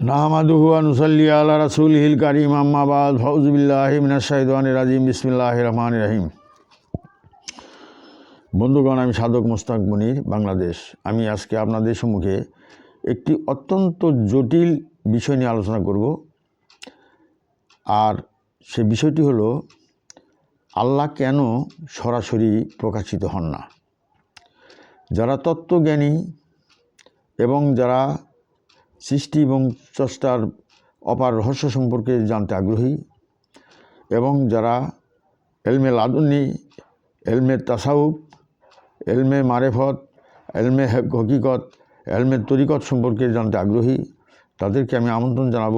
নাহমাদুহু আনুসাল্লি আল্লাহ রাসুল হিল কারিম আম্মাবাদ ফৌজবিল্লাহ মিনাশাহিদান রাজিম বিসমিল্লাহ রহমান রাহিম। বন্ধুগণ, আমি সাধক মোস্তাক মনির, বাংলাদেশ। আমি আজকে আপনাদের সম্মুখে একটি অত্যন্ত জটিল বিষয় নিয়ে আলোচনা করব। আর সে বিষয়টি হলো, আল্লাহ কেন সরাসরি প্রকাশিত হন না? যারা তত্ত্বজ্ঞানী এবং যারা সৃষ্টি এবং স্রষ্টার অপার রহস্য সম্পর্কে জানতে আগ্রহী এবং যারা এলমে লাদুন্নি, এলমে তাসাউফ, এলমে মারেফত, এলমে হকিকত, এলমে তরিকত সম্পর্কে জানতে আগ্রহী, তাদেরকে আমি আমন্ত্রণ জানাব।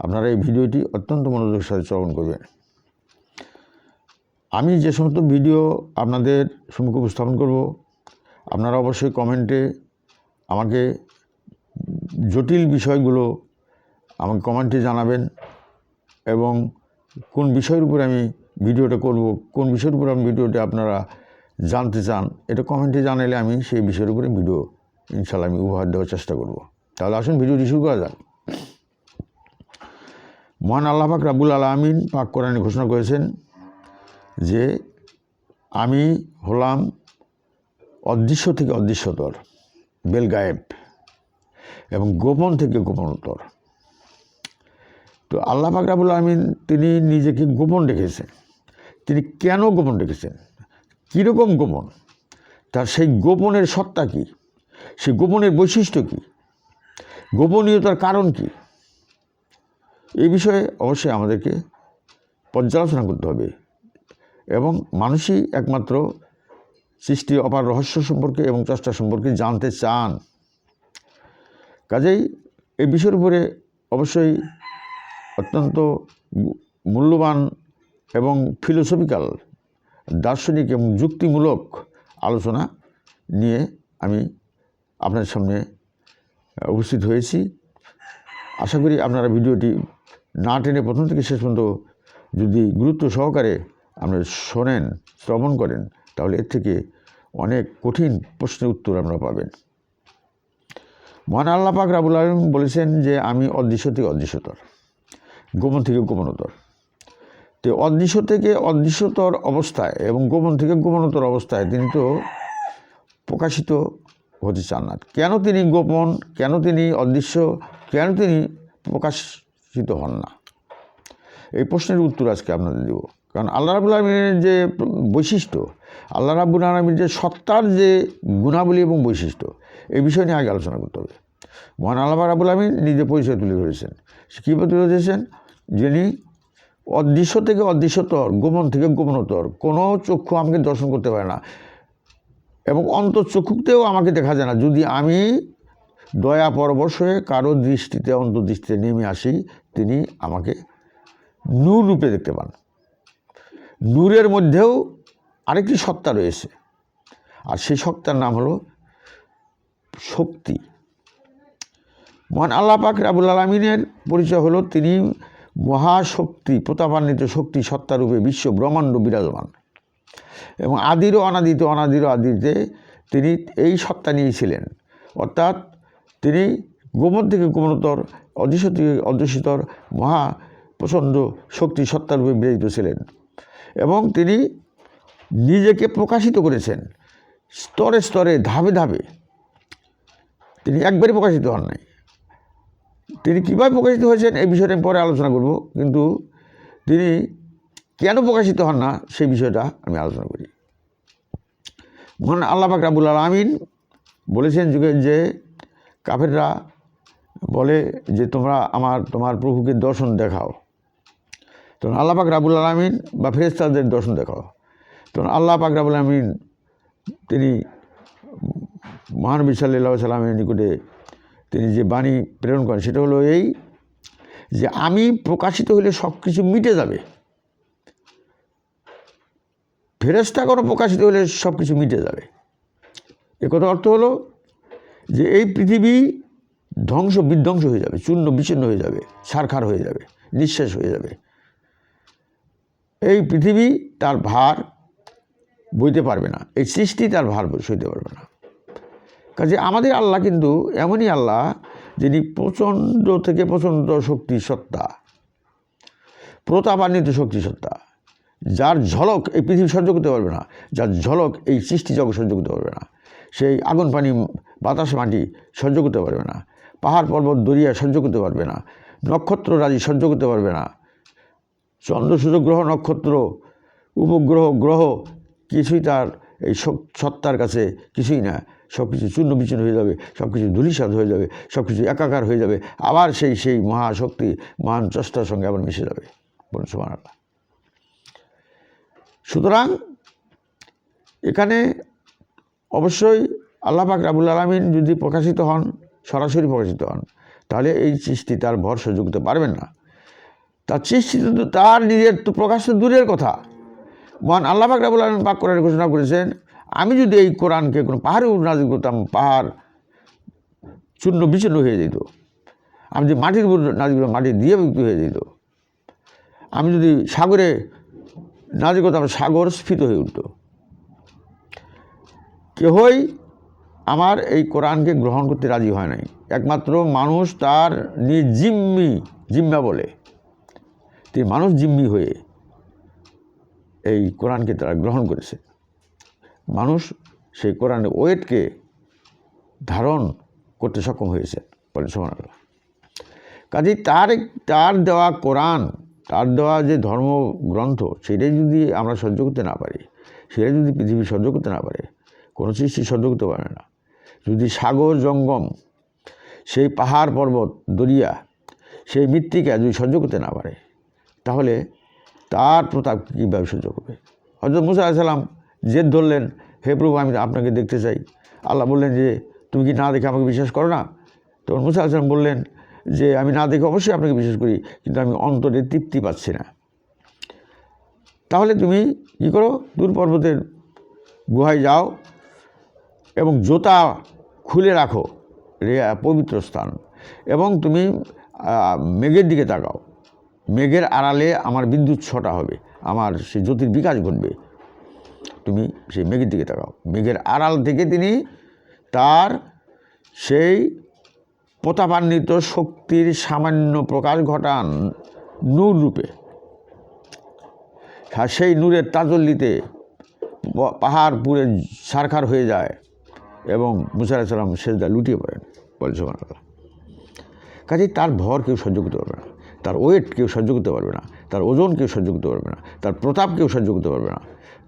আপনারা এই ভিডিওটি অত্যন্ত মনোযোগের সাথে শ্রবণ করবেন। আমি যে সমস্ত ভিডিও আপনাদের সম্মুখে উপস্থাপন করব, আপনারা অবশ্যই কমেন্টে আমাকে জটিল বিষয়গুলো আমাকে কমেন্টে জানাবেন এবং কোন বিষয়ের উপরে আমি ভিডিওটা করব, কোন বিষয়ের উপর আমি ভিডিওটা আপনারা জানতে চান, এটা কমেন্টে জানালে আমি সেই বিষয়ের উপরে ভিডিও ইনশাল্লাহ আমি উপহার দেওয়ার চেষ্টা করব। তাহলে আসুন ভিডিওটি শুরু করা যাক। মহান আল্লাহ পাক রাবুল আলমিন পাক কোরআনে ঘোষণা করেছেন যে আমি হলাম অদৃশ্য থেকে অদৃশ্যতর বেল গায়েব এবং গোপন থেকে গোপনতর তো আল্লাহ পাক রাবুল আলমিন তিনি নিজেকে গোপন রেখেছেন। তিনি কেন গোপন রেখেছেন? কীরকম গোপন? তার সেই গোপনের সত্তা কী? সেই গোপনের বৈশিষ্ট্য কী? গোপনীয়তার কারণ কী? এই বিষয়ে অবশ্যই আমাদেরকে পর্যালোচনা করতে হবে। এবং মানুষই একমাত্র সৃষ্টি অপার রহস্য সম্পর্কে এবং চেষ্টা সম্পর্কে জানতে চান। কাজেই এই বিষয়ের উপরে অবশ্যই অত্যন্ত মূল্যবান এবং ফিলোসফিক্যাল দার্শনিক এবং যুক্তিমূলক আলোচনা নিয়ে আমি আপনার সামনে উপস্থিত হয়েছি। আশা করি আপনারা ভিডিওটি না টেনে প্রথম থেকে শেষ পর্যন্ত যদি গুরুত্ব সহকারে আপনারা শোনেন, শ্রবণ করেন, তাহলে এর থেকে অনেক কঠিন প্রশ্নের উত্তর আপনারা পাবেন। মহান আল্লাহ পাক রাবুল আলম বলেছেন যে আমি অদৃশ্য থেকে অদৃশ্যতর, গোপন থেকে গোপনতর। তো অদৃশ্য থেকে অদৃশ্যতর অবস্থায় এবং গোপন থেকে গোপনতর অবস্থায় তিনি তো প্রকাশিত হতে চান না। কেন তিনি গোপন? কেন তিনি অদৃশ্য? কেন তিনি প্রকাশিত হন না? এই প্রশ্নের উত্তর আজকে আপনাদের দেব। কারণ আল্লাহ রাবুল আলমিনের যে বৈশিষ্ট্য আল্লাহ রাবুল আলমীর যে সত্তার যে গুণাবলী এবং বৈশিষ্ট্য, এই বিষয় নিয়ে আগে আলোচনা করতে হবে। মহান আল্লাহ রাবুল আলমিন নিজে পরিচয় তুলে ধরেছেন। সে কীভাবে তুলে ধরেছেন? যিনি অদৃশ্য থেকে অদৃশ্যতর, গোপন থেকে গোপনতর, কোনো চক্ষু আমাকে দর্শন করতে পারে না এবং অন্তর্চক্ষুতেও আমাকে দেখা যায় না। যদি আমি দয়া পরবশ কারও দৃষ্টিতে, অন্তর্দৃষ্টিতে নেমে আসি, তিনি আমাকে নূর রূপে দেখতে পান। নূরের মধ্যেও আরেকটি সত্তা রয়েছে। আর সেই সত্তার নাম হলো শক্তি। মহান আল্লাহ পাক রাবুল আলমিনের পরিচয় হলো তিনি মহাশক্তি, প্রতাপান্বিত শক্তি, সত্তারূপে বিশ্ব ব্রহ্মাণ্ড বিরাজমান। এবং আদিরও অনাদিত অনাদিরও আদিতে তিনি এই সত্তা নিয়েছিলেন অর্থাৎ তিনি গোপন থেকে গোপনতর অদৃশ্য থেকে অদৃশ্যতর, মহা প্রচণ্ড শক্তি সত্তারূপে বিরাজিত ছিলেন। এবং তিনি নিজেকে প্রকাশিত করেছেন। স্তরে স্তরে, ধাপে ধাপে। তিনি একবারই প্রকাশিত হন নাই। তিনি কীভাবে প্রকাশিত হয়েছেন এই বিষয়টা আমি পরে আলোচনা করব, কিন্তু তিনি কেন প্রকাশিত হন না সেই বিষয়টা আমি আলোচনা করি। মহান আল্লাহ পাক রাবুল আলমিন বলেছেন যুগে যে কাফেররা বলে যে, তোমরা আমার, তোমার প্রভুকে দর্শন দেখাও। তখন আল্লাহ পাক রাবুল আলমিন বা ফেরেস্তাদের দর্শন দেখাও। তখন আল্লাহ পাক রাবুল আলমিন তিনি মহানবী সাল্লাহ সাল্লামের নিকটে তিনি যে বাণী প্রেরণ করেন, সেটা হলো এই যে আমি প্রকাশিত হলে সব কিছু মিটে যাবে। ফেরেস্তা কোনো প্রকাশিত হলে সব কিছু মিটে যাবে। কথা অর্থ হলো যে এই পৃথিবী ধ্বংস, বিধ্বংস হয়ে যাবে, চূর্ণ, বিচ্ছিন্ন হয়ে যাবে সারখার হয়ে যাবে, নিঃশেষ হয়ে যাবে। এই পৃথিবী তার ভার বইতে পারবে না। এই সৃষ্টি তার ভার সইতে পারবে না। কাজে আমাদের আল্লাহ কিন্তু এমনই আল্লাহ যিনি প্রচণ্ড থেকে প্রচণ্ড শক্তি সত্তা, প্রতাপান্বিত শক্তি সত্তা, যার ঝলক এই পৃথিবী সহ্য করতে পারবে না, যার ঝলক এই সৃষ্টি জগৎ সহ্য করতে পারবে না, সেই আগুন, পানি, বাতাস, মাটি সহ্য করতে পারবে না, পাহাড়, পর্বত, দরিয়া সহ্য করতে পারবে না, নক্ষত্র, রাজি সহ্য করতে পারবে না চন্দ্র সূর্য গ্রহ, নক্ষত্র, উপগ্রহ, গ্রহ কিছুই তার এই সত্তার কাছে কিছুই না। সব কিছু চূর্ণ বিচূর্ণ হয়ে যাবে সব কিছু ধুলিসাদ হয়ে যাবে সব কিছু একাকার হয়ে যাবে, আবার সেই সেই মহাশক্তি, মহান চেষ্টার সঙ্গে আবার মিশে যাবে। বলুন সুবহান আল্লাহ সুতরাং এখানে অবশ্যই আল্লাহ পাক রাবুল আলমিন যদি প্রকাশিত হন, সরাসরি প্রকাশিত হন, তাহলে এই সৃষ্টি তার ভর সহ্য পারবেন না। তার সৃষ্টি তো তার নিজের তো প্রকাশ তো দূরের কথা। মহান আল্লাহ পাক রাবুল আলমিন পাক কোরআনে ঘোষণা করেছেন, আমি যদি এই কোরআনকে কোনো পাহাড়ে নাজিল করতাম, পাহাড় চূর্ণ বিচূর্ণ হয়ে যেত। আমি যদি মাটির উপর নাজিল করতাম, মাটি দিয়ে বিক্রি হয়ে যেত। আমি যদি সাগরে নাজিল করতাম, সাগর স্ফীত হয়ে উঠত। কেহই আমার এই কোরআনকে গ্রহণ করতে রাজি হয় নাই। একমাত্র মানুষ তার নিজ জিম্মি জিম্মা বলে। তিনি মানুষ জিম্মি হয়ে এই কোরআনকে তারা গ্রহণ করেছে। মানুষ সেই কোরআনের ওয়েটকে ধারণ করতে সক্ষম হয়েছে সমান কাজেই তার তার দেওয়া কোরআন, তার দেওয়া যে ধর্মগ্রন্থ সেটাই যদি আমরা সহ্য করতে না পারি সেটাই যদি পৃথিবী সহ্য করতে না পারে, কোনো সৃষ্টি সহ্য করতে পারে না, যদি সাগর জঙ্গম, সেই পাহাড় পর্বত, দরিয়া, সেই মৃত্তিকা যদি সহ্য করতে না পারে, তাহলে তার প্রতাপ কীভাবে সহ্য করবে? হজরত মুসা আলাইসাল্লাম জেদ ধরলেন, হে প্রভু, আমি আপনাকে দেখতে চাই। আল্লাহ বললেন যে, তুমি কি না দেখে আমাকে বিশ্বাস করো না? তখন মুসা আলাইসাল্লাম বললেন যে, আমি না দেখে অবশ্যই আপনাকে বিশ্বাস করি, কিন্তু আমি অন্তরে তৃপ্তি পাচ্ছি না। তাহলে তুমি কী করো? দূর পর্বতের গুহায় যাও এবং জোতা খুলে রাখো পবিত্র স্থান। এবং তুমি মেঘের দিকে তাকাও। মেঘের আড়ালে আমার বিদ্যুৎ ছটা হবে। আমার সেই জ্যোতির বিকাশ ঘটবে। তুমি সেই মেঘের দিকে তাকাও। মেঘের আড়াল থেকে তিনি তার সেই প্রতাপান্বিত শক্তির সামান্য প্রকাশ ঘটান নূর রূপে। সেই নূরের তাজল্লিতে পাহাড় পুরে সারখার হয়ে যায় এবং মুসা সাল্লাম সেজদা লুটিয়ে পড়েন। বলে সোমান আল্লাহ কাজেই তার ভর কেউ সহ্য করতে পারবে না। তার ওয়েট কেউ সহ্য করতে পারবে না, তার ওজন কেউ সহ্য করতে পারবে না, তার প্রতাপ কেউ সহ্য করতে পারবে না,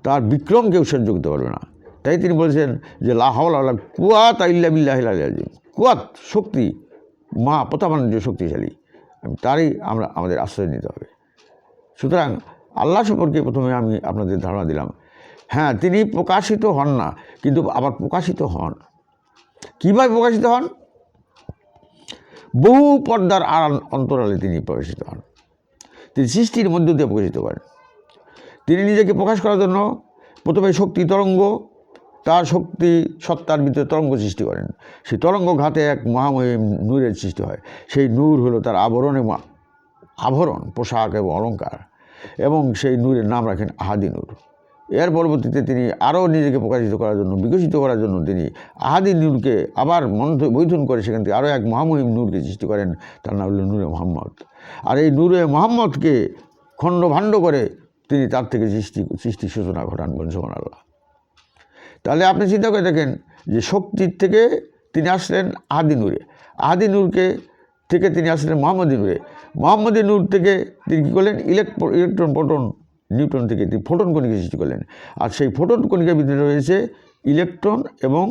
তার বিক্রম কেউ সহ্য করতে পারবে না। তাই তিনি বলেছেন যে লাহাউল আল্লাহ কুয়াত আজিম কুয়াত শক্তি মা প্রতাপান্বিত শক্তিশালী, তারই আমরা, আমাদের আশ্রয় নিতে হবে। সুতরাং আল্লাহ সম্পর্কে প্রথমে আমি আপনাদের ধারণা দিলাম। হ্যাঁ তিনি প্রকাশিত হন না, কিন্তু আবার প্রকাশিত হন। কীভাবে প্রকাশিত হন? বহু পর্দার আড়াল অন্তরালে তিনি প্রকাশিত হন। তিনি সৃষ্টির মধ্য দিয়ে প্রকাশিত করেন। তিনি নিজেকে প্রকাশ করার জন্য প্রথমে শক্তি তরঙ্গ, তার শক্তি সত্তার ভিতরে তরঙ্গ সৃষ্টি করেন। সেই তরঙ্গ ঘাতে এক মহামহিম নূরের সৃষ্টি হয়। সেই নূর হলো তার আবরণ এবং আভরণ, পোশাক এবং অলঙ্কার এবং সেই নূরের নাম রাখেন আহাদি নূর এর পরবর্তীতে তিনি আরও নিজেকে প্রকাশিত করার জন্য, বিকশিত করার জন্য তিনি আহাদি নূরকে আবার মন্থ, বৈধন করে সেখান থেকে আরও এক মহামহিম নূরকে সৃষ্টি করেন, তার নাম হলো নূরে মোহাম্মদ। আর এই নূরে মোহাম্মদকে খণ্ড ভাণ্ড করে তিনি তার থেকে সৃষ্টি, সৃষ্টির সূচনা ঘটান বংশমান আল্লাহ তাহলে আপনি চিন্তা করে দেখেন যে শক্তির থেকে তিনি আসলেন আহাদি নূরে। আহাদি নূরকে থেকে তিনি আসলেন মোহাম্মদী নূরে। মোহাম্মদী নূর থেকে তিনি কী করলেন? ইলেকট্রো, ইলেকট্রন, প্রোটন নিউটন থেকে তিনি ফোটন কণিকা সৃষ্টি করলেন। আর সেই ফোটন কণিকার ভিতরে রয়েছে ইলেকট্রন এবং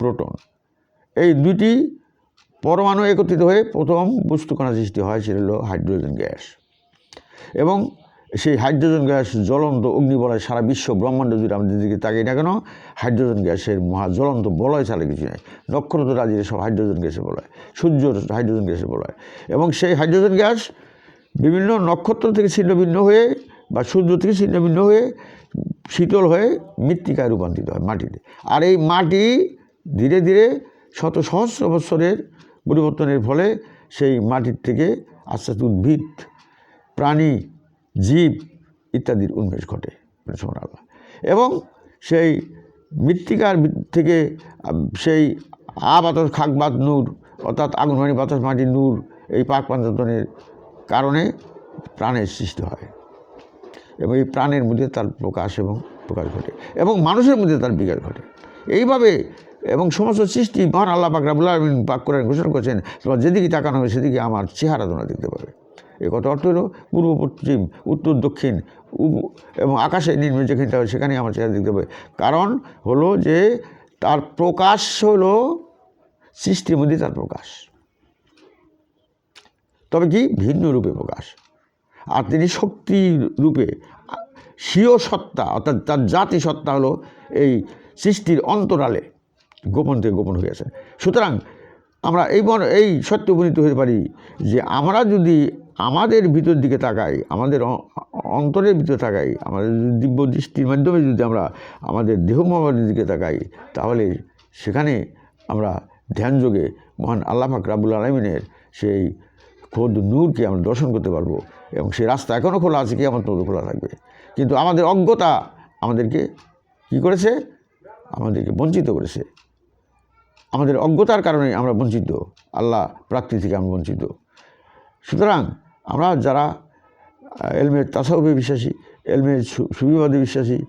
প্রোটন। এই দুইটি পরমাণু একত্রিত হয়ে প্রথম বস্তুকণা সৃষ্টি হয়, সেটা হলো হাইড্রোজেন গ্যাস। এবং সেই হাইড্রোজেন গ্যাস জ্বলন্ত অগ্নি বলয় সারা বিশ্ব ব্রহ্মাণ্ড জুড়ে আমাদের দিকে তাকিয়ে না কেন হাইড্রোজেন গ্যাসের মহা জ্বলন্ত বলয় ছাড়া কিছু নেই। নক্ষত্র রাজির সব হাইড্রোজেন গ্যাসে বলয়, সূর্য হাইড্রোজেন গ্যাসে বলয়। এবং সেই হাইড্রোজেন গ্যাস বিভিন্ন নক্ষত্র থেকে ছিন্ন ভিন্ন হয়ে বা সূর্য থেকে ছিন্ন ভিন্ন হয়ে শীতল হয়ে মৃত্তিকায় রূপান্তরিত হয় মাটিতে। আর এই মাটি ধীরে ধীরে শত সহস্র বৎসরের পরিবর্তনের ফলে সেই মাটির থেকে আস্তে আস্তে উদ্ভিদ, প্রাণী, জীব ইত্যাদির উন্মেষ ঘটে। সোমান এবং সেই মৃত্তিকার থেকে সেই আ বাতাস খাক বাত নূর অর্থাৎ আগুন পানি বাতাস মাটি নূর এই পাক পাঞ্চতনের কারণে প্রাণের সৃষ্টি হয়। এবং এই প্রাণের মধ্যে তার প্রকাশ এবং প্রকাশ ঘটে এবং মানুষের মধ্যে তার বিকাশ ঘটে। এইভাবে এবং সমস্ত সৃষ্টি মহান আল্লাহ পাক রাবুল আলমিন পাক করেন ঘোষণা করছেন, তোমার যেদিকে তাকানো হবে সেদিকে আমার চেহারা তোমরা দেখতে পাবে। এ কথা অর্থ হলো পূর্ব, পশ্চিম, উত্তর, দক্ষিণ এবং আকাশে নিম্ন যেখানটা হবে সেখানে আমার চেহারা দেখতে পাবে। কারণ হলো যে তার প্রকাশ হলো সৃষ্টির মধ্যে তার প্রকাশ। তবে কি? ভিন্ন রূপে প্রকাশ। আর তিনি শক্তি রূপে, স্বীয় সত্তা, অর্থাৎ তার জাতি সত্তা হলো এই সৃষ্টির অন্তরালে গোপন থেকে গোপন হয়ে আছে। সুতরাং আমরা এই এই সত্য উপনীত হতে পারি যে আমরা যদি আমাদের ভিতর দিকে তাকাই, আমাদের অন্তরের ভিতরে তাকাই, আমাদের দিব্য দৃষ্টির মাধ্যমে যদি আমরা আমাদের দেহ মহাবাদের দিকে তাকাই, তাহলে সেখানে আমরা ধ্যানযোগে মহান আল্লাহ পাক রাবুল আলমিনের সেই খোদ নূরকে আমরা দর্শন করতে পারব। এবং সেই রাস্তা এখনও খোলা আছে কি আমার মতো খোলা থাকবে। কিন্তু আমাদের অজ্ঞতা আমাদেরকে কি করেছে? আমাদেরকে বঞ্চিত করেছে। আমাদের অজ্ঞতার কারণে আমরা বঞ্চিত, আল্লাহ প্রাপ্তি থেকে আমরা বঞ্চিত। সুতরাং আমরা যারা এলমের তাসাউফে বিশ্বাসী এলমের সুবিবাদে বিশ্বাসী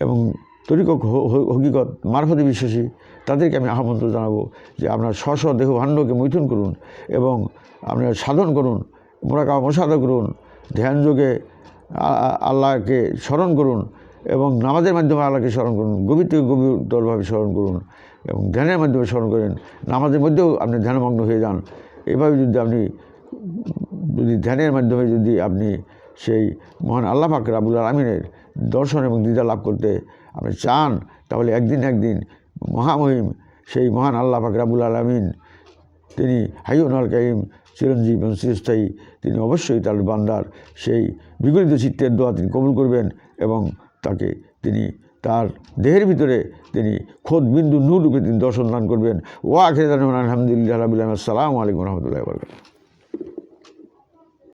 এবং হ- হকিকত মারফতে বিশ্বাসী তাদেরকে আমি আহ্বান জানাব যে আপনার স্ব দেহ ভাণ্ডকে মৈথুন করুন এবং আপনার সাধন করুন মোরাকা মশাদা করুন ধ্যানযোগে আ- আ- আল্লাহকে স্মরণ করুন এবং নামাজের মাধ্যমে আল্লাহকে স্মরণ করুন গভীর থেকে গভীরতরভাবে স্মরণ করুন এবং ধ্যানের মাধ্যমে স্মরণ করেন। নামাজের মধ্যেও আপনি ধ্যানমগ্ন হয়ে যান। এভাবে যদি আপনি, যদি ধ্যানের মাধ্যমে যদি আপনি সেই মহান আল্লাহ পাক রাবুল আলমিনের দর্শন এবং দ্বিধা লাভ করতে আপনি চান, তাহলে একদিন একদিন মহামহিম, সেই মহান আল্লাহ পাক রাবুল আলমিন, তিনি হাইউন আল কাইম চিরঞ্জীব এবং চিরস্থায়ী, তিনি অবশ্যই তার বান্দার সেই বিগলিত চিত্তের দোয়া তিনি কবুল করবেন এবং তাকে তিনি তার দেহের ভিতরে তিনি খোদ বিন্দু নূর রূপে তিনি দর্শন দান করবেন। ওয়া খেদান আলহামদুলিল্লাহ রাবিল আসসালামু আলাইকুম রহমতুল্লাহ বরকাত